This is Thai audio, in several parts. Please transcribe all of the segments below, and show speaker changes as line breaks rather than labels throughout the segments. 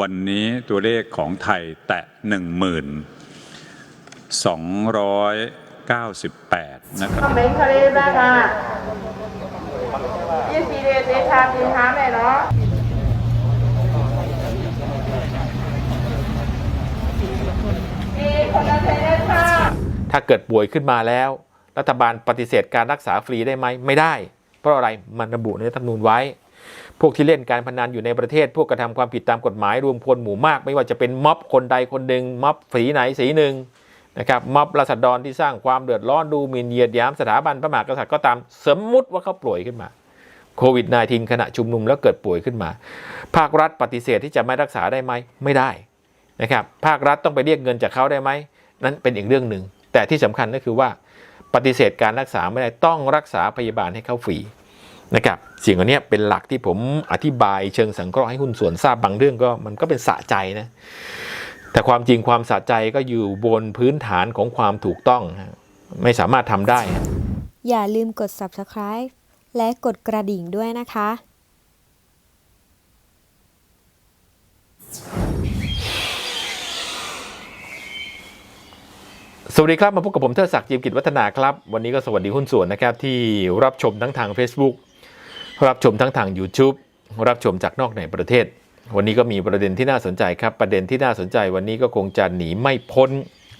วันนี้ตัวเลขของไทยแตะ 1298 นะครับ
คอมเมนต์เขาได้บ้างอะยี่สิบเอ็ดในทางมีท้าแม่เนาะมีคนละเทนค่ะ
ถ้าเกิดป่วยขึ้นมาแล้ว รัฐบาลปฏิเสธการรักษาฟรีได้ไหมไม่ได้ เพราะอะไรมันระบุในรัฐธรรมนูญไว้ พวกที่เล่นการพนันอยู่ในประเทศ พวกกระทำความผิดตามกฎหมายรวมพลหมู่มาก ไม่ว่าจะเป็นม็อบคนใดคนหนึ่งม็อบสีไหนสีหนึ่งนะครับม็อบราษฎรที่สร้างความเดือดร้อนดูหมิ่นเหยียดหยามสถาบันพระมหากษัตริย์ก็ตามสมมุติว่าเขาป่วยขึ้นมาโควิด -19 ขณะชุมนุมแล้วเกิดป่วยขึ้นมา ภาครัฐปฏิเสธที่จะไม่รักษาได้ไหมไม่ได้นะครับภาครัฐต้องไปเรียกเงินจากเขาได้ไหมนั้นเป็นอีกเรื่องหนึ่งแต่ที่สำคัญก็คือว่าปฏิเสธการรักษาไม่ได้ต้องรักษาพยาบาลให้เขาฟรี นะครับสิ่งเหล่านี้เป็นหลักที่ผมอธิบายเชิงสังเคราะห์ให้หุ้นส่วนทราบบางเรื่องก็มันก็เป็นสะใจนะแต่ความจริงความสะใจก็อยู่บนพื้นฐานของความถูกต้องฮะไม่สามารถทำได้
อย่าลืมกด subscribe และกดกระดิ่งด้วยนะคะ
สวัสดีครับ มาพบกับผมเทิดศักดิ์จิมกิจวัฒนาครับ วันนี้ก็สวัสดีหุ้นส่วนนะครับ ที่รับชมทั้งทาง Facebook รับชมทั้งทาง YouTube รับชมจากนอกในประเทศ วันนี้ก็มีประเด็นที่น่าสนใจครับ ประเด็นที่น่าสนใจวันนี้ก็คงจะหนีไม่พ้น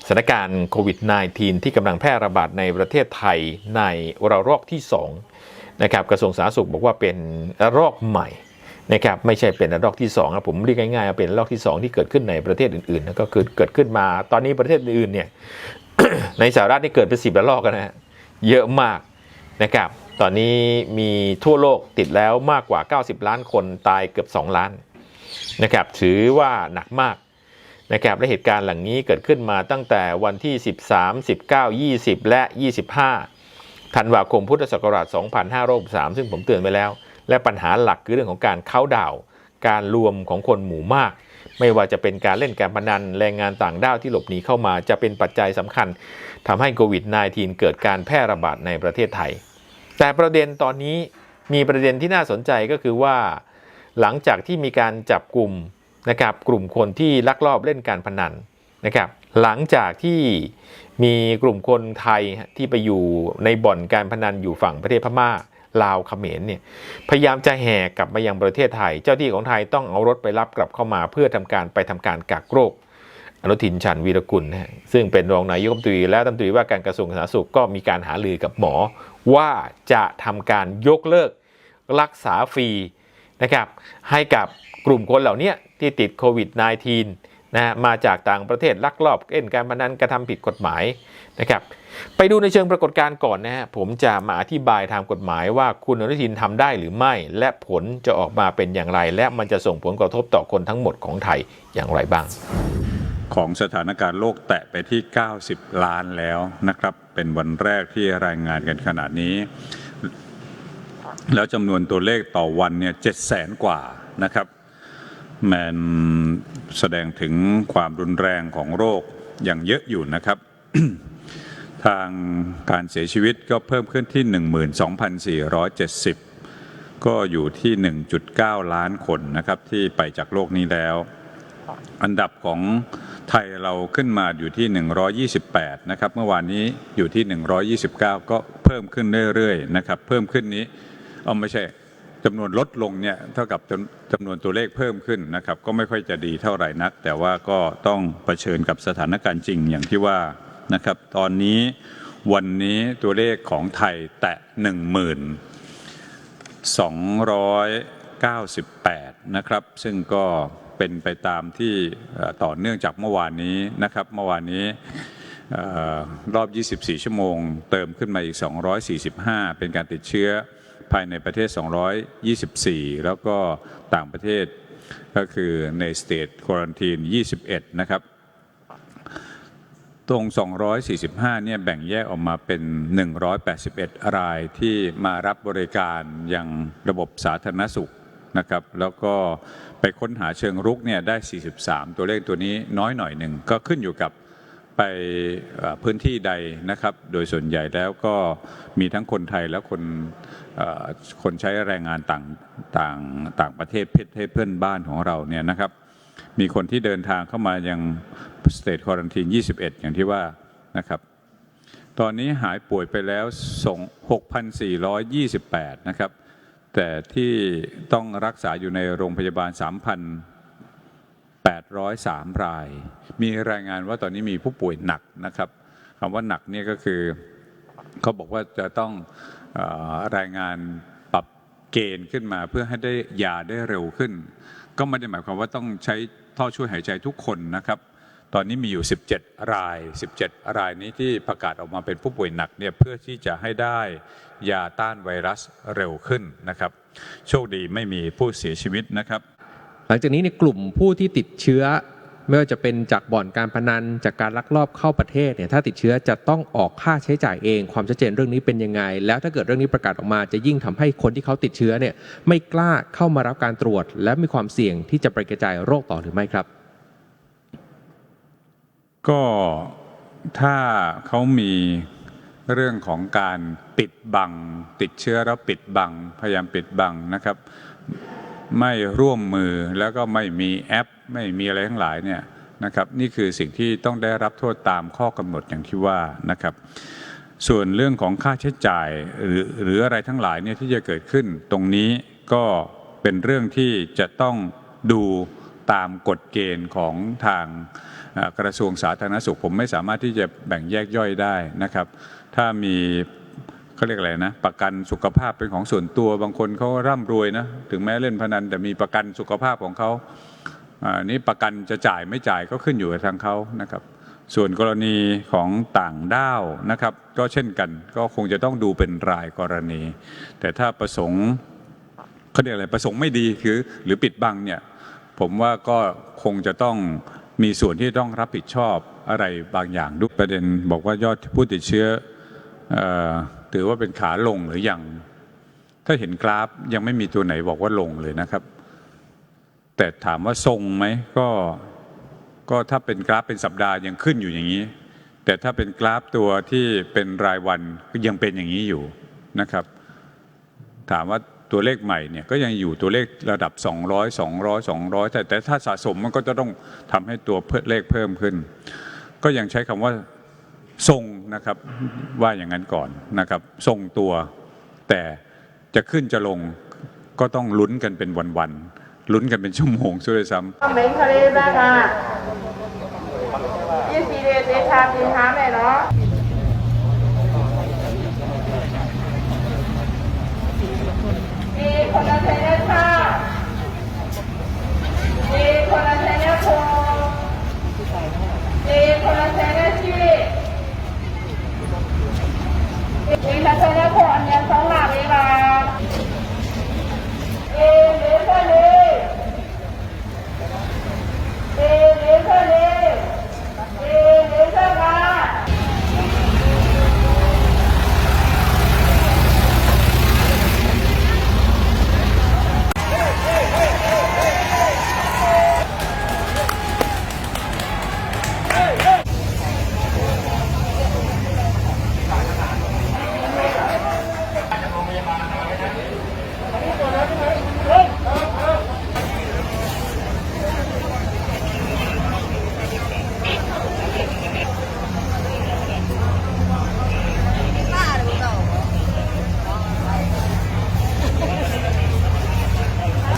สถานการณ์โควิด -19 ที่กำลังแพร่ระบาดในประเทศไทยในระลอกที่2นะครับกระทรวงสาธารณสุขบอกว่าเป็นระลอกใหม่นะครับไม่ใช่เป็นระลอกที่2นะผมเรียกง่ายๆเป็นระลอกที่ 2 ที่เกิดขึ้นในประเทศอื่นๆนะก็คือเกิดขึ้นมาตอนนี้ประเทศอื่นๆเนี่ยในสหรัฐนี่เกิดเป็นสิบระลอกกันนะฮะเยอะมากนะครับ ตอนนี้มีทั่วโลกติดแล้วมากกว่า 90 ล้านคนตายเกือบ 2 ล้านนะครับถือว่าหนักมากนะครับและเหตุการณ์หลังนี้เกิดขึ้นมาตั้งแต่วันที่ 13 19 20 และ 25 ธันวาคมพุทธศักราช 2563 ซึ่งผมเตือนไปแล้ว และปัญหาหลักคือเรื่องของการเข้าดาวการรวมของคนหมู่มาก ไม่ว่าจะเป็นการเล่นการพนันแรงงานต่างด้าวที่หลบหนีเข้ามาจะเป็นปัจจัยสำคัญทำให้โควิด -19 เกิดการแพร่ระบาดในประเทศไทย แต่ประเด็นตอนนี้มีประเด็นที่น่าสนใจก็คือว่า หลังจากที่มีการจับกลุ่มนะครับกลุ่มคนที่ลักลอบเล่นการพนันนะครับหลังจากที่มีกลุ่มคนไทยที่ไปอยู่ในบ่อนการพนันอยู่ฝั่งประเทศพม่าลาวเขมรเนี่ยพยายามจะแห่กลับมายังประเทศไทย เจ้าที่ของไทยต้องเอารถไปรับกลับเข้ามา เพื่อทำการไปทำการกักโรค อนุทินฉันวีรกุลนะฮะซึ่งเป็นรองนายกรัฐมนตรีและรัฐมนตรีว่าการกระทรวงสาธารณสุขก็มีการหารือกับหมอ ว่าจะทำการยกเลิกรักษาฟรีนะครับให้กับกลุ่มคนเหล่านี้ที่ติดโควิด -19 นะฮะมาจากต่างประเทศลักลอบเล่นการพนันกระทำผิดกฎหมายนะครับไปดูในเชิงปรากฏการณ์ก่อนนะฮะผมจะมาอธิบายทางกฎหมายว่าคุณอนุทินทำได้หรือไม่ และผลจะออกมาเป็นอย่างไร และมันจะส่งผลกระทบต่อคนทั้งหมดของไทยอย่างไรบ้าง
ของสถานการณ์โลกแตะไปที่ 90 ล้านแล้วนะครับ เป็นวันแรกที่รายงานกันขนาดนี้ แล้วจำนวนตัวเลขต่อวันเนี่ยเจ็ดแสนกว่านะครับมันแสดงถึงความรุนแรงของโรคอย่างเยอะอยู่นะครับ ทางการเสียชีวิตก็เพิ่มขึ้นที่ 12,470 ก็อยู่ที่ 1.9 ล้านคนนะครับที่ไปจากโลกนี้แล้ว อันดับของไทยเราขึ้นมาอยู่ที่ 128 นะครับ เมื่อวานนี้อยู่ที่ 129 ก็เพิ่มขึ้นเรื่อยๆนะครับ เพิ่มขึ้นนี้เอาไม่ใช่จำนวนลดลงเนี่ยเท่ากับจำจำนวนตัวเลขเพิ่มขึ้นนะครับ ก็ไม่ค่อยจะดีเท่าไหร่นัก แต่ว่าก็ต้องเผชิญกับสถานการณ์จริงอย่างที่ว่านะครับ ตอนนี้วันนี้ตัวเลขของไทยแตะ 12,98 นะครับ ซึ่งก็ เป็นไปตามที่ต่อเนื่องจากเมื่อวานนี้นะครับ เมื่อวานนี้รอบ 24 ชั่วโมง เติมขึ้นมาอีก 245 เป็นการติดเชื้อภายในประเทศ 224 แล้วก็ต่างประเทศก็คือในสเตทควอนตีน21 นะครับ ตรง 245 เนี่ยแบ่งแยกออกมาเป็น 181 รายที่มารับบริการยังระบบสาธารณสุข นะครับแล้วก็ไปค้นหาเชิงรุกเนี่ยได้ 43 ตัวเลขตัวนี้น้อยหน่อยหนึ่งก็ขึ้นอยู่กับไปพื้นที่ใดนะครับ โดยส่วนใหญ่แล้วก็มีทั้งคนไทยและคนคนใช้แรงงานต่างต่างต่างประเทศเทศเพื่อนบ้านของเราเนี่ยนะครับ มีคนที่เดินทางเข้ามายังสเตทควอรันทีน21 อย่างที่ว่านะครับ ตอนนี้หายป่วยไปแล้วส่ง6,428 นะครับ แต่ที่ต้องรักษาอยู่ในโรงพยาบาล 3,803 ราย มีรายงานว่าตอนนี้มีผู้ป่วยหนักนะครับคำว่าหนักเนี่ยก็คือเขาบอกว่าจะต้องอรายงานปรับเกณฑ์ขึ้นมา เพื่อให้ได้ยาได้เร็วขึ้น ก็ไม่ได้หมายความว่าต้องใช้ท่อช่วยหายใจทุกคนนะครับ ตอนนี้มีอยู่ 17 ราย 17 รายนี้ที่ประกาศออกมาเป็นผู้ป่วยหนักเนี่ยเพื่อที่จะให้ได้ยาต้านไวรัสเร็วขึ้นนะครับ โชคดีไม่มีผู้เสียชีวิตนะครับ
หลังจากนี้ในกลุ่มผู้ที่ติดเชื้อ ไม่ว่าจะเป็นจากบ่อนการพนันจากการลักลอบเข้าประเทศเนี่ยถ้าติดเชื้อจะต้องออกค่าใช้จ่ายเอง ความชัดเจนเรื่องนี้เป็นยังไง แล้วถ้าเกิดเรื่องนี้ประกาศออกมา จะยิ่งทำให้คนที่เขาติดเชื้อเนี่ยไม่กล้าเข้ามารับการตรวจ และมีความเสี่ยงที่จะไปกระจายโรคต่อหรือไม่ครับ
ก็ถ้าเขามีเรื่องของการปิดบัง ติดเชื้อแล้วปิดบัง พยายามปิดบังนะครับ ไม่ร่วมมือแล้วก็ไม่มีแอป ไม่มีอะไรทั้งหลายเนี่ยนะครับ นี่คือสิ่งที่ต้องได้รับโทษตามข้อกำหนดอย่างที่ว่านะครับ ส่วนเรื่องของค่าใช้จ่ายหรือหรืออะไรทั้งหลายเนี่ยที่จะเกิดขึ้น ตรงนี้ก็เป็นเรื่องที่จะต้องดูตามกฎเกณฑ์ของทาง กระทรวงสาธารณสุข ผมไม่สามารถที่จะแบ่งแยกย่อยได้นะครับ ถ้ามีเขาเรียกอะไรนะประกันสุขภาพเป็นของส่วนตัวบางคนเขาร่ำรวยนะถึงแม้เล่นพนันแต่มีประกันสุขภาพของเขาอันนี้ประกันจะจ่ายไม่จ่ายก็ขึ้นอยู่กับทางเขานะครับ ส่วนกรณีของต่างด้าวนะครับ ก็เช่นกันก็คงจะต้องดูเป็นรายกรณี แต่ถ้าประสงค์เขาเรียกอะไรประสงค์ไม่ดีคือ หรือปิดบังเนี่ยผมว่าก็คงจะต้อง มีส่วนที่ต้องรับผิดชอบอะไรบางอย่างด้วยประเด็น บอกว่ายอดผู้ติดเชื้อเอ่อถือว่าเป็นขาลงหรือยังถ้าเห็นกราฟยังไม่มีตัวไหนบอกว่าลงเลยนะครับ แต่ถามว่าทรงไหมก็ก็ถ้าเป็นกราฟเป็นสัปดาห์ยังขึ้นอยู่อย่างนี้ แต่ถ้าเป็นกราฟตัวที่เป็นรายวันก็ยังเป็นอย่างนี้อยู่นะครับ ถามว่า ตัวเลขใหม่เนี่ยก็ยังอยู่ตัวเลขระดับ 200 200 200 แต่แต่ถ้าสะสมมันก็จะต้องทำให้ตัวเลขเพิ่มขึ้น ก็ยังใช้คำว่าทรงนะครับว่าอย่างนั้นก่อนนะครับทรงตัวแต่จะขึ้นจะลงก็ต้องลุ้นกันเป็นวันๆลุ้นกันเป็นชั่วโมงซะด้วยซ้ำ
คมเมนต์เขได้ค่ะยี่สิบเดือนเดชาพินท้าแมเนาะ คนละชัยชาติเจคนละชัยพงศ์เจคนละชัยชีเจคนละชัยพรยังสองหลักเวลาเอเลสเลเอเลสเล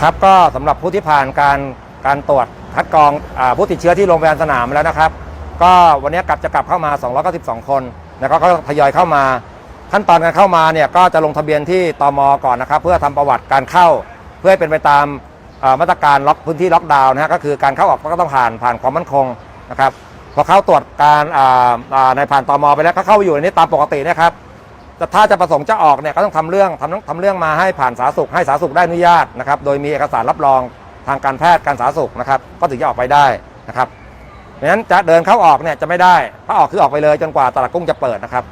ครับ ก็สำหรับผู้ที่ผ่านการการตรวจคัดกรองอผู้ติดเชื้อที่โรงพยาบาลสนามแล้วนะครับ ก็วันนี้กลับจะกลับเข้ามา 292 คนนะครับก็ทยอยเข้ามาขั้นตอนการเข้ามาเนี่ยก็จะลงทะเบียนที่ตมก่อนนะครับ เพื่อทำประวัติการเข้า เพื่อให้เป็นไปตามมาตรการล็อกพื้นที่ล็อกดาวน์นะฮะก็คือการเข้าออกก็ต้องผ่านผ่านความมั่นคงนะครับพอเข้าตรวจการในผ่านตมไปแล้วก็เข้าไปอยู่ในนี้ตามปกตินะครับ แต่ถ้าจะประสงค์จะออกเนี่ยก็ต้องทำเรื่องทำทำเรื่องมาให้ผ่านสาธารณสุขให้สาธารณสุขได้อนุญาตนะครับ โดยมีเอกสารรับรองทางการแพทย์การสาธารณสุขนะครับ ก็ถึงจะออกไปได้นะครับเพราะฉะนั้นจะเดินเข้าออกเนี่ยจะไม่ได้ถ้าออกคือออกไปเลยจนกว่าตลาดกุ้งจะเปิดนะครับ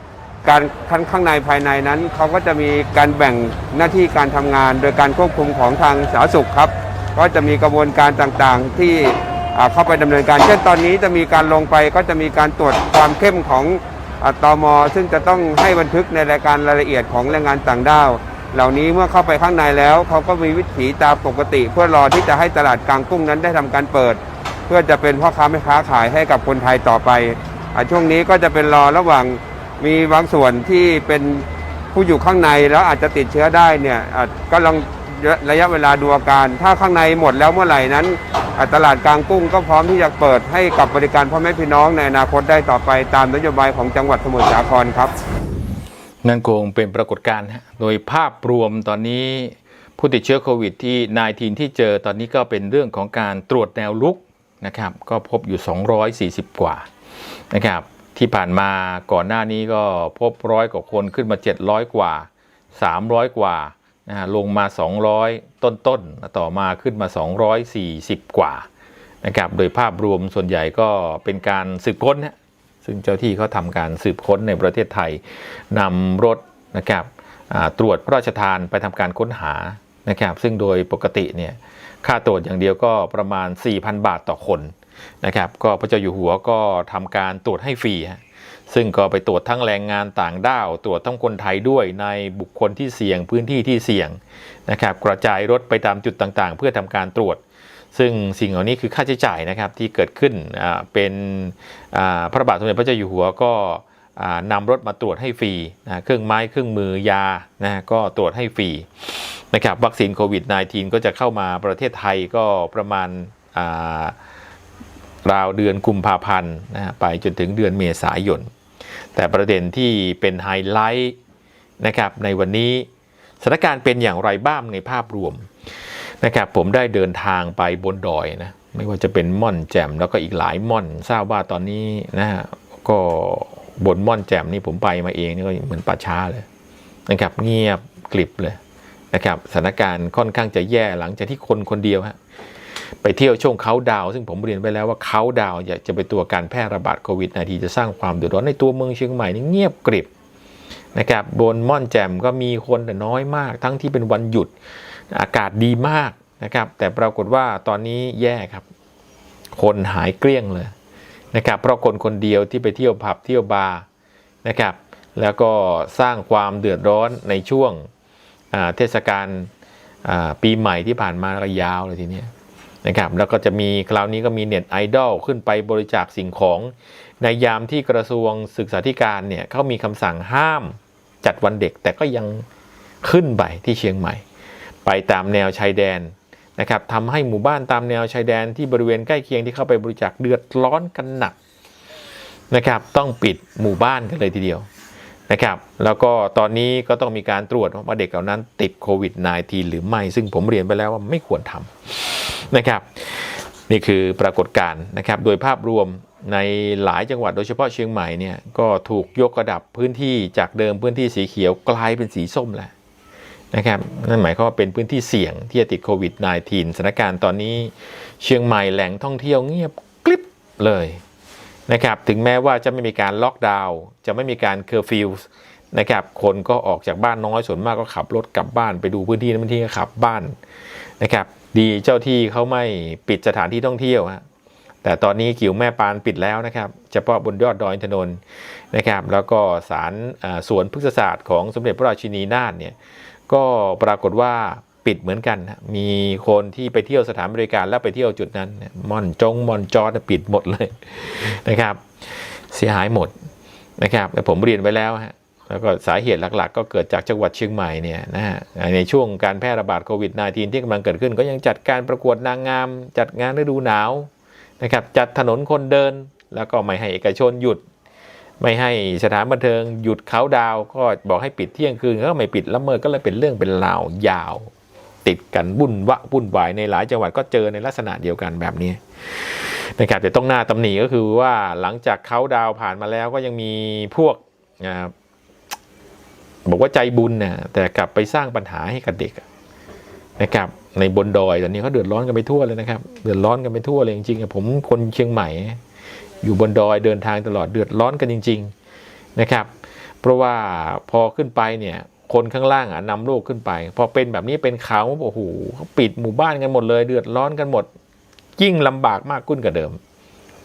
การข้างข้างในภายในนั้นเขาก็จะมีการแบ่งหน้าที่การทำงาน โดยการควบคุมของทางสาธารณสุขครับ ก็จะมีกระบวนการต่างๆที่เข้าไปดำเนินการ เช่นตอนนี้จะมีการลงไปก็จะมีการตรวจความเข้มของ ตมซึ่งจะต้องให้บันทึกในรายการรายละเอียดของแรงงานต่างด้าว เหล่านี้เมื่อเข้าไปข้างในแล้ว เขาก็มีวิถีตามปกติ เพื่อรอที่จะให้ตลาดกลางกุ้งนั้นได้ทำการเปิด เพื่อจะเป็นพ่อค้าแม่ค้าขายให้กับคนไทยต่อไปอะช่วงนี้ก็จะเป็นรอระหว่างมีบางส่วนที่เป็นผู้อยู่ข้างในแล้วอาจจะติดเชื้อได้เนี่ยอะก็ลองระยะเวลาดูอาการ ถ้าข้างในหมดแล้วเมื่อไหร่นั้น ตลาดกลางกุ้งก็พร้อมที่จะเปิดให้กับบริการพ่อแม่พี่น้องในอนาคตได้ต่อไปตามนโยบายของจังหวัดสมุทรสาครครับ
นั่นคงเป็นปรากฏการณ์โดยภาพรวมตอนนี้ผู้ติดเชื้อโควิดที่19ที่เจอตอนนี้ก็เป็นเรื่องของการตรวจแนวลุกนะครับก็พบอยู่ 240 กว่านะครับที่ผ่านมาก่อนหน้านี้ก็พบร้อยกว่าคนขึ้นมา 700 กว่า 300 กว่า นะลงมา 200 ต้นๆต่อมาขึ้นมา 240 กว่านะครับโดยภาพรวมส่วนใหญ่ก็เป็นการสืบค้นนะซึ่งเจ้าที่เขาทำการสืบค้นในประเทศไทยนำรถนะครับตรวจพระราชทานไปทำการค้นหานะครับซึ่งโดยปกติเนี่ยค่าตรวจอย่างเดียวก็ประมาณ 4,000 บาทต่อคนนะครับก็พระเจ้าอยู่หัวก็ทำการตรวจให้ฟรีฮะ ซึ่งก็ไปตรวจทั้งแรงงานต่างด้าว ตรวจทั้งคนไทยด้วยในบุคคลที่เสี่ยงพื้นที่ที่เสี่ยงนะครับกระจายรถไปตามจุดต่างๆ เพื่อทำการตรวจ ซึ่งสิ่งเหล่านี้คือค่าใช้จ่ายนะครับที่เกิดขึ้นเป็นพระบาทสมเด็จพระเจ้าอยู่หัวก็อ่านำรถมาตรวจให้ฟรีนะเครื่องไม้เครื่องมือยานะก็ตรวจให้ฟรีนะครับวัคซีนโควิด -19 ก็จะเข้ามาประเทศไทยก็ประมาณราวเดือนกุมภาพันธ์นะไปจนถึงเดือนเมษายน แต่ประเด็นที่เป็นไฮไลท์นะครับในวันนี้สถานการณ์เป็นอย่างไรบ้างในภาพรวมนะครับผมได้เดินทางไปบนดอยนะไม่ว่าจะเป็นม่อนแจ่มแล้วก็อีกหลายม่อนทราบว่าตอนนี้นะฮะก็บนม่อนแจ่มนี่ผมไปมาเองนี่ก็เหมือนป่าช้าเลยนะครับเงียบกลิบเลยนะครับสถานการณ์ค่อนข้างจะแย่หลังจากที่คนคนเดียวฮะ ไปเที่ยวช่วงเขาดาว ซึ่งผมเรียนไปแล้วว่าเขาดาวอยากจะเป็นตัวการแพร่ระบาดโควิดในทีจะสร้างความเดือดร้อนในตัวเมืองเชียงใหม่นี่เงียบกริบนะครับบนม่อนแจ่มก็มีคนแต่น้อยมาก ทั้งที่เป็นวันหยุดอากาศดีมากนะครับ แต่ปรากฏว่าตอนนี้แย่ครับ คนหายเกลี้ยงเลยนะครับ เพราะคนคนเดียวที่ไปเที่ยวผับเที่ยวบาร์นะครับ แล้วก็สร้างความเดือดร้อนในช่วงเทศกาลปีใหม่ที่ผ่านมาก็ยาวเลยทีเนี้ย นะครับแล้วก็จะมีคราวนี้ก็มีเน็ตไอดอลขึ้นไปบริจาคสิ่งของ ในยามที่กระทรวงศึกษาธิการเนี่ยเขามีคำสั่งห้ามจัดวันเด็กแต่ก็ยังขึ้นไปที่เชียงใหม่ ไปตามแนวชายแดนนะครับทำให้หมู่บ้านตามแนวชายแดนที่บริเวณใกล้เคียงที่เข้าไปบริจาคเดือดร้อนกันหนักนะครับต้องปิดหมู่บ้านกันเลยทีเดียว นะครับ แล้วก็ตอนนี้ก็ต้องมีการตรวจว่าเด็กเหล่านั้นติดโควิด -19 หรือไม่ ซึ่งผมเรียนไปแล้วว่าไม่ควรทำนะครับ นี่คือปรากฏการณ์นะครับ โดยภาพรวมในหลายจังหวัดโดยเฉพาะเชียงใหม่เนี่ยก็ถูกยกระดับพื้นที่จากเดิมพื้นที่สีเขียวกลายเป็นสีส้มแล้วนะครับนั่นหมายความว่าเป็นพื้นที่เสี่ยงที่จะติดโควิด -19 สถานการณ์ตอนนี้เชียงใหม่แหล่งท่องเที่ยวเงียบกริบเลย นะครับถึงแม้ว่าจะไม่มีการล็อกดาวน์จะไม่มีการเคอร์ฟิวนะครับคนก็ออกจากบ้านน้อยส่วนมากก็ขับรถกลับบ้านไปดูพื้นที่นั้นพื้นที่ก็ขับบ้านนะครับดีเจ้าที่เขาไม่ปิดสถานที่ท่องเที่ยวฮะแต่ตอนนี้กิ่วแม่ปานปิดแล้วนะครับเฉพาะบนยอดดอยอินทนนท์นะครับแล้วก็ศาลอ่าสวนพฤกษศาสตร์ของสมเด็จพระราชินีนาถเนี่ยก็ปรากฏว่า ปิดเหมือนกัน มีคนที่ไปเที่ยวสถานบริการแล้วไปเที่ยวจุดนั้นม่อนจงม่อนจอดปิดหมดเลยนะครับ เสียหายหมดนะครับแต่ผมเรียนไว้แล้วฮะแล้วก็สาเหตุหลักๆ ก็เกิดจากจังหวัดเชียงใหม่เนี่ยนะฮะในช่วงการแพร่ระบาดโควิด -19 ที่กำลังเกิดขึ้น ก็ยังจัดการประกวดนางงาม จัดงานฤดูหนาวนะครับจัดถนนคนเดิน แล้วก็ไม่ให้เอกชนหยุด ไม่ให้สถานบันเทิงหยุดเขาดาว ก็บอกให้ปิดเที่ยงคืนก็ไม่ปิดละเมิดก็เลยเป็นเรื่องเป็นราวยาว ติดกันวุ่นวะวุ่นวายในหลายจังหวัดก็เจอในลักษณะเดียวกันแบบนี้นะครับแต่ต้องหน้าตำหนิก็คือว่าหลังจากเขาดาวผ่านมาแล้วก็ยังมีพวกบอกว่าใจบุญนะแต่กลับไปสร้างปัญหาให้กับเด็กนะครับในบนดอยตอนนี้เขาเดือดร้อนกันไปทั่วเลยนะครับ เดือดร้อนกันไปทั่วเลยจริงๆผมคนเชียงใหม่ อยู่บนดอยเดินทางตลอดเดือดร้อนกันจริง ๆนะครับ เพราะว่าพอขึ้นไปเนี่ยคนข้างล่างอะนำโรคขึ้นไป พอเป็นแบบนี้เป็นเขาโอ้โหเขาปิดหมู่บ้านกันหมดเลย เดือดร้อนกันหมด ยิ่งลำบากมากขึ้นกว่าเดิม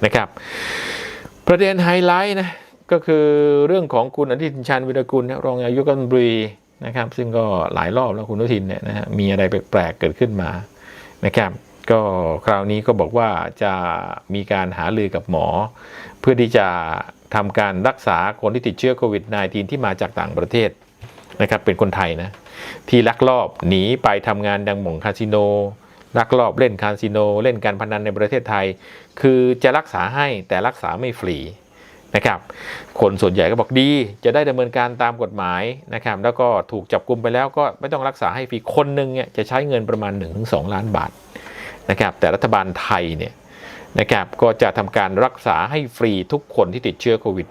นะครับ ประเด็นไฮไลท์นะก็คือเรื่องของคุณอนุทินชาญวิรกุลรองนายกรัฐมนตรีนะครับ ซึ่งก็หลายรอบแล้วคุณอนุทินเนี่ยนะฮะมีอะไรแปลกๆเกิดขึ้นมานะครับ ก็คราวนี้ก็บอกว่าจะมีการหาลือกับหมอ เพื่อที่จะทำการรักษาคนที่ติดเชื้อโควิด -19 ที่มาจากต่างประเทศ นะครับเป็นคนไทยนะที่ลักลอบหนีไปทำงานดังหม่องคาสิโนลักลอบเล่นคาสิโนเล่นการพนันในประเทศไทย คือจะรักษาให้แต่รักษาไม่ฟรีนะครับคนส่วนใหญ่ก็บอกดี จะได้ดำเนินการตามกฎหมายนะครับแล้วก็ถูกจับกลุมไปแล้วก็ไม่ต้องรักษาให้ฟรีคนหนึ่งเนี่ยจะใช้เงินประมาณ 1-2 ล้านบาทนะครับแต่รัฐบาลไทยเนี่ยนะครับก็จะทำการรักษาให้ฟรีทุกคนที่ติดเชื้อโควิด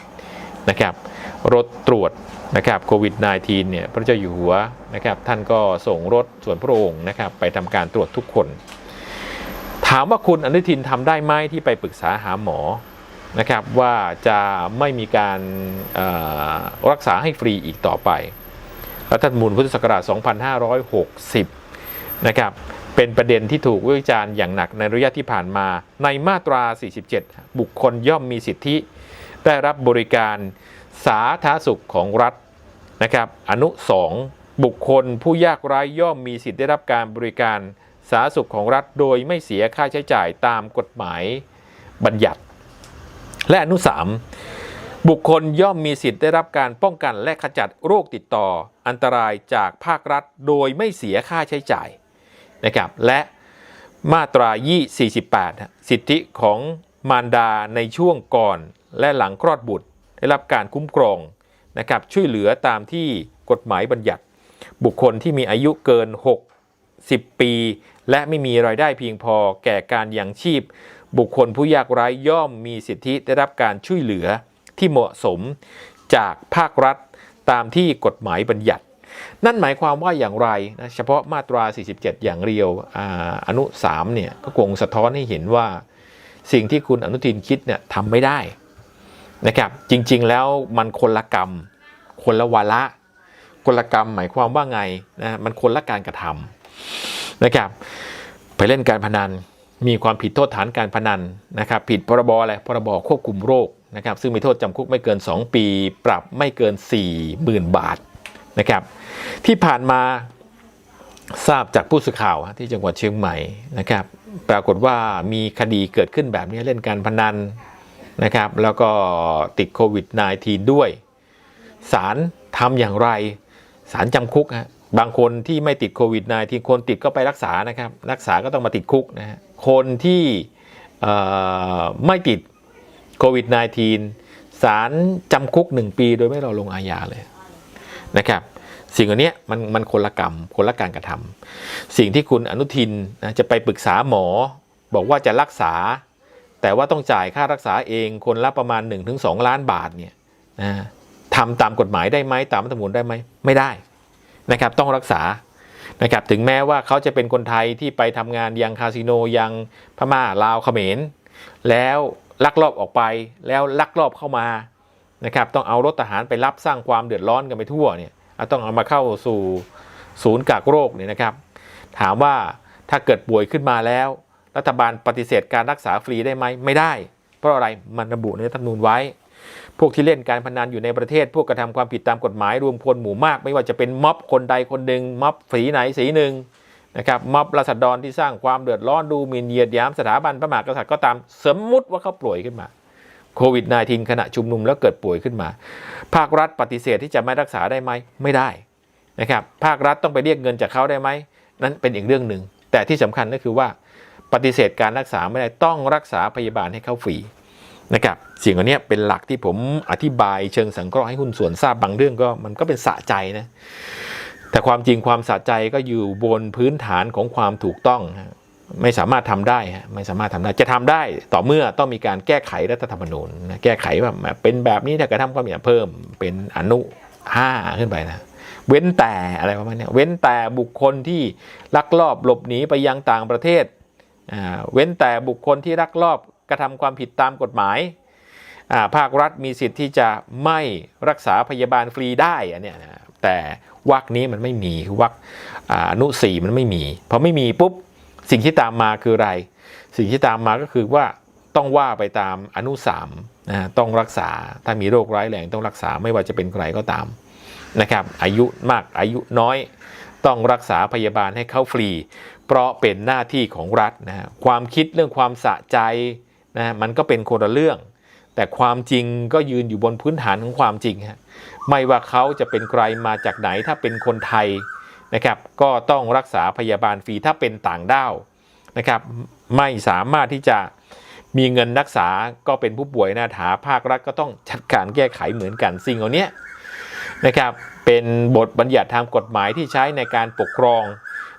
-19 นะครับรถตรวจ นะครับโควิด -19 เนี่ยพระเจ้าอยู่หัวนะครับท่านก็ส่งรถส่วนพระองค์นะครับไปทำการตรวจทุกคน ถามว่าคุณอนุทินทำได้ไหมที่ไปปรึกษาหาหมอนะครับว่าจะไม่มีการรักษาให้ฟรีอีกต่อไปรัฐธรรมนูญพุทธศักราช 2560 นะครับ เป็นประเด็นที่ถูกวิจารณ์อย่างหนักในระยะที่ผ่านมา ในมาตรา 47 บุคคลย่อมมีสิทธิ ได้รับบริการ สาธารณสุขของรัฐนะครับ อนุ 2 บุคคลผู้ยากไร้ย่อมมีสิทธิได้รับการบริการสาธารณสุขของรัฐโดยไม่เสียค่าใช้จ่ายตามกฎหมายบัญญัติ และอนุ 3 บุคคลย่อมมีสิทธิ์ได้รับการป้องกันและขจัดโรคติดต่ออันตรายจากภาครัฐโดยไม่เสียค่าใช้จ่ายนะครับและมาตรา48 สิทธิของมารดาในช่วงก่อนและหลังคลอดบุตร ได้รับการคุ้มครองนะครับช่วยเหลือตามที่กฎหมายบัญญัติ บุคคลที่มีอายุเกิน 60 ปี และไม่มีรายได้เพียงพอแก่การยังชีพ บุคคลผู้ยากไร้ย่อมมีสิทธิได้รับการช่วยเหลือที่เหมาะสมจากภาครัฐตามที่กฎหมายบัญญัติ นั่นหมายความว่าอย่างไรนะเฉพาะมาตรา 47 อย่างเดียวออนุ 3 เนี่ยก็คงสะท้อนให้เห็นว่า สิ่งที่คุณอนุทินคิดเนี่ยทำไม่ได้ นะครับจริงๆแล้วมันคนละกรรม คนละวาระคนละกรรมหมายความว่าไงนะมันคนละการกระทำนะครับไปเล่นการพนัน มีความผิดโทษฐานการพนันนะครับผิดพรบอะไรพรบควบคุมโรคนะครับซึ่งมีโทษจำคุกไม่เกิน 2 ปี ปรับไม่เกิน 40,000 บาทนะครับที่ผ่านมาทราบจากผู้สื่อข่าวที่จังหวัดเชียงใหม่นะครับปรากฏว่ามีคดีเกิดขึ้นแบบนี้เล่นการพนัน นะครับ แล้วก็ติดโควิด -19 ด้วย ศาลทำอย่างไร ศาลจำคุกฮะบางคนที่ไม่ติดโควิด -19 คนติดก็ไปรักษานะครับ รักษาก็ต้องมาติดคุกนะฮะคนที่ไม่ติดโควิด -19 ศาลจำคุก 1 ปีโดยไม่รอลงอาญาเลยนะครับสิ่งเหล่านี้มันมันคนละกรรมคนละการกระทำสิ่งที่คุณอนุทินนะจะไปปรึกษาหมอ บอกว่าจะรักษา แต่ว่าต้องจ่ายค่ารักษาเองคนละประมาณ 1-2 ล้านบาทเนี่ยนะทำตามกฎหมายได้ไหมตามรัฐธรรมนูญได้ไหมไม่ได้นะครับต้องรักษานะครับถึงแม้ว่าเขาจะเป็นคนไทยที่ไปทำงานยังคาสิโนยังพม่าลาวเขมร แล้วลักลอบออกไปแล้วลักลอบเข้ามานะครับต้องเอารถทหารไปรับสร้างความเดือดร้อนกันไปทั่วเนี่ยต้องเอามาเข้าสู่ศูนย์กักโรคเนี่ยนะครับ ถามว่าถ้าเกิดป่วยขึ้นมาแล้ว รัฐบาลปฏิเสธการรักษาฟรีได้ไหมไม่ได้ เพราะอะไรมันระบุในรัฐธรรมนูญไว้ พวกที่เล่นการพนันอยู่ในประเทศ พวกกระทำความผิดตามกฎหมายรวมพลหมู่มาก ไม่ว่าจะเป็นม็อบคนใดคนหนึ่งม็อบสีไหนสีหนึ่งนะครับม็อบราษฎรที่สร้างความเดือดร้อนดูหมิ่นเหยียดหยามสถาบันพระมหากษัตริย์ก็ตามสมมุติว่าเขาป่วยขึ้นมาโควิด -19 ขณะชุมนุมแล้วเกิดป่วยขึ้นมา ภาครัฐปฏิเสธที่จะไม่รักษาได้ไหมไม่ได้นะครับภาครัฐต้องไปเรียกเงินจากเขาได้ไหมนั้นเป็นอีกเรื่องหนึ่งแต่ที่สำคัญก็คือว่า ปฏิเสธการรักษาไม่ได้ต้องรักษาพยาบาลให้เขาฟรีนะครับสิ่งเหล่านี้เป็นหลักที่ผมอธิบายเชิงสังเคราะห์ให้หุ้นส่วนทราบบางเรื่องก็มันก็เป็นสะใจนะแต่ความจริงความสะใจก็อยู่บนพื้นฐานของความถูกต้องไม่สามารถทำได้ฮะไม่สามารถทำได้จะทำได้ต่อเมื่อต้องมีการแก้ไขรัฐธรรมนูญแก้ไขว่าเป็นแบบนี้ถ้ากระทำความผิดเพิ่มเป็นอนุห้าขึ้นไปนะเว้นแต่อะไรประมาณนี้เว้นแต่บุคคลที่ลักลอบหลบหนีไปยังต่างประเทศ เว้นแต่บุคคลที่ลักลอบกระทำความผิดตามกฎหมายาภาครัฐมีสิทธิ์ที่จะไม่รักษาพยาบาลฟรีได้อันเนี้ยนะแต่วรรคนี้มันไม่มีวรรคอ่าอนุสี่มันไม่มีพอไม่มีปุ๊บสิ่งที่ตามมาคืออะไร สิ่งที่ตามมาก็คือว่าต้องว่าไปตามอนุสามนะต้องรักษาถ้ามีโรคร้ายแรงต้องรักษาไม่ว่าจะเป็นใครก็ตามนะครับอายุมากอายุน้อย ต้องรักษาพยาบาลให้เขาฟรี เพราะเป็นหน้าที่ของรัฐนะฮะความคิดเรื่องความสะใจนะฮะมันก็เป็นคนละเรื่อง แต่ความจริงก็ยืนอยู่บนพื้นฐานของความจริงฮะไม่ว่าเขาจะเป็นใครมาจากไหนถ้าเป็นคนไทยนะครับ ก็ต้องรักษาพยาบาลฟรีถ้าเป็นต่างด้าวนะครับไม่สามารถที่จะมีเงินรักษาก็เป็นผู้ป่วยหน้าถาภาครัฐก็ต้องจัดการแก้ไขเหมือนกันสิ่งเหล่านี้ นะครับเป็นบทบัญญัติทางกฎหมายที่ใช้ในการปกครอง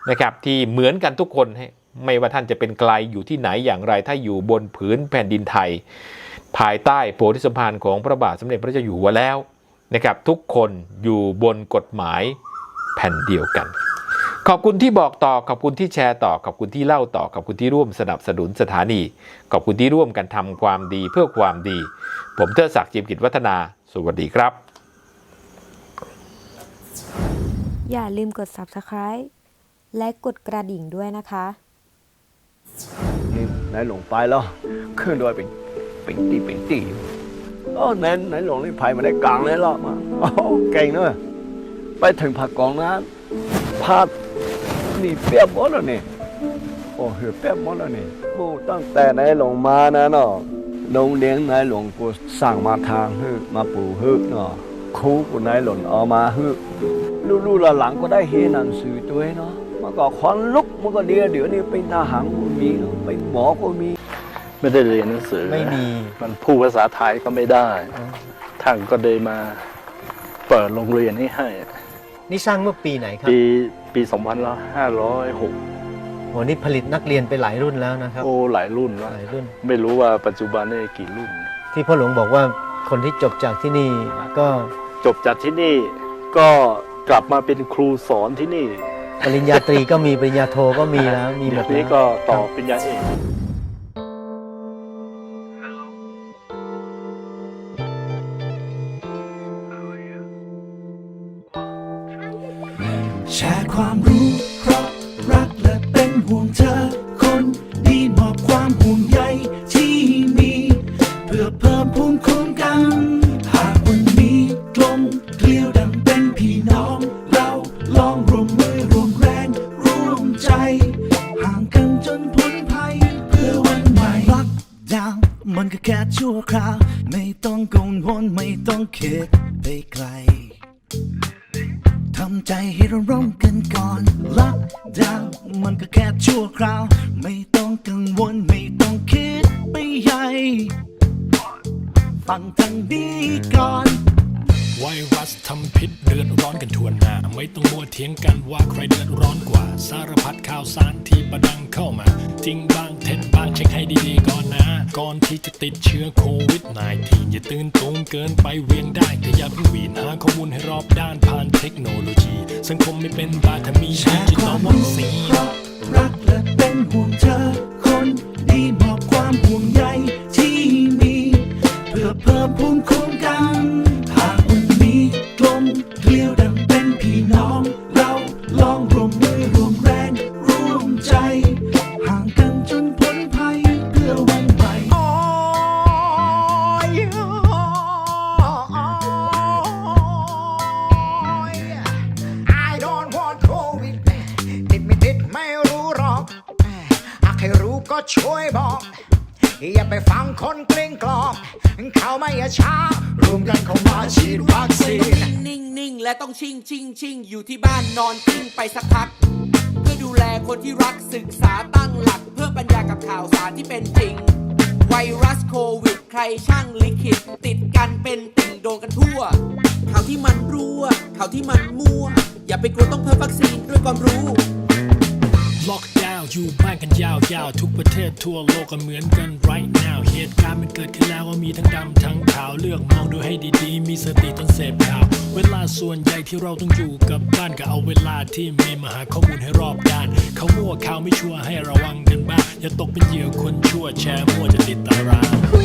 นะครับที่เหมือนกันทุกคนให้ไม่ว่าท่านจะเป็นไกลอยู่ที่ไหนอย่างไร ถ้าอยู่บนผืนแผ่นดินไทย ภายใต้โพธิสมภารของพระบาทสมเด็จพระเจ้าอยู่หัวแล้วนะครับทุกคนอยู่บนกฎหมายแผ่นเดียวกัน ขอบคุณที่บอกต่อขอบคุณที่แชร์ต่อขอบคุณที่เล่าต่อขอบคุณที่ร่วมสนับสนุนสถานี ขอบคุณที่ร่วมกันทำความดีเพื่อความดี ผมเทิดศักดิ์จิมกิจวัฒนา สวัสดีครับ
อย่าลืมกด subscribe และกดกระดิ่งด้วยนะคะ
นี่นายหลงไปแล้วขึ้นด้วยเป็นเป็นตีเป็นตีโอ้นายนายหลงนี่ภัยมาได้กลางเลยหรอมาโอ้เก่งเนอะไปถึงผักกองนั้นพาดนี่เปียบหมดแล้วนี่โอ้เหือเปียบหมดแล้วนี่โอ้ตั้งแต่นายหลงมานะเนาะโรงเลี้ยงนายหลงกูสั่งมาทางฮึมาปูฮึเนาะ ครูกูนายหลงเอามาฮึลูกๆหลังก็ได้เรียนหนังสือตัวเองเนาะเมื่อก่อนควันลุกเมื่อก่อนเดียเดี๋ยวนี้เป็นทหารก็มีเนาะเป็นหมอก็มี
ไม่ได้เรียนหนังสือ
ไม่มี
มันพูดภาษาไทยก็ไม่ได้ทานก็เลยมาเปิดโรงเรียนให้ให้
นี่สร้างเมื่อปีไหนครับ
ปีปี2506
โหนี่ผลิตนักเรียนไปหลายรุ่นแล้วนะครับ
โอ้หลายรุ่นแล้ว
หลายรุ่น
ไม่รู้ว่าปัจจุบันนี่กี่รุ่น
ที่พ่อหลวงบอกว่าคนที่จบจากที่นี่ก็
จบจากที่นี่ก็กลับมาเป็นครูสอนที่นี่
ปริญญาตรีก็มีปริญญาโทก็มีแล้วมีหมด
นี้
แล้ว
ก็ต่อ
ครับ
ปริญญาเอก
ชั่วคราว ไม่ต้องกังวลไม่ต้องคิดไปไกลทำใจให้ราร่มกันก่อนล็อกดาวมันก็แค่ชั่วคราว ไม่ต้องกังวลไม่ต้องคิดไปใหญ่ ฟังทางนี้ก่อน
ไวรัสทำพิษเดือดร้อนกันทั่วหน้า ไม่ต้องมัวเถียงกันว่าใครเดือดร้อนกว่า สารพัดข่าวสารที่ประดังเข้ามา จริงบ้าง ที่จะติดเชื้อโควิด -19 อย่าตื่นตูมเกินไปเวียนได้แต่อย่าเพิ่งวีนหาข้อมูลให้รอบด้านผ่านเทคโนโลยี สังคมไม่เป็นบาทมีดิจิ
ค
ตอ
วา
ลวัคซีน
ที่มันรั่ว
ข่าว
ที่มันมั่ว อย่าไปกลัวต้องเพิ่มวัคซีนด้วยความรู้
ล็อกดาวน์อยู่บ้านกันยาวๆ ทุกประเทศทั่วโลกก็เหมือนกัน right now เหตุการณ์มันเกิดขึ้นแล้วก็มีทั้งดำทั้งขาวเลือกมองดูให้ดีๆ มีสติต้องเสพข่าว เวลาส่วนใหญ่ที่เราต้องอยู่กับบ้านก็เอาเวลาที่มีมาหาข้อมูลให้รอบด้าน เขามั่วข่าวไม่ชัวร์ให้ระวังกันบ้างอย่าตกเป็นเหยื่อคนชั่วแชร์มั่วจะติดตาราง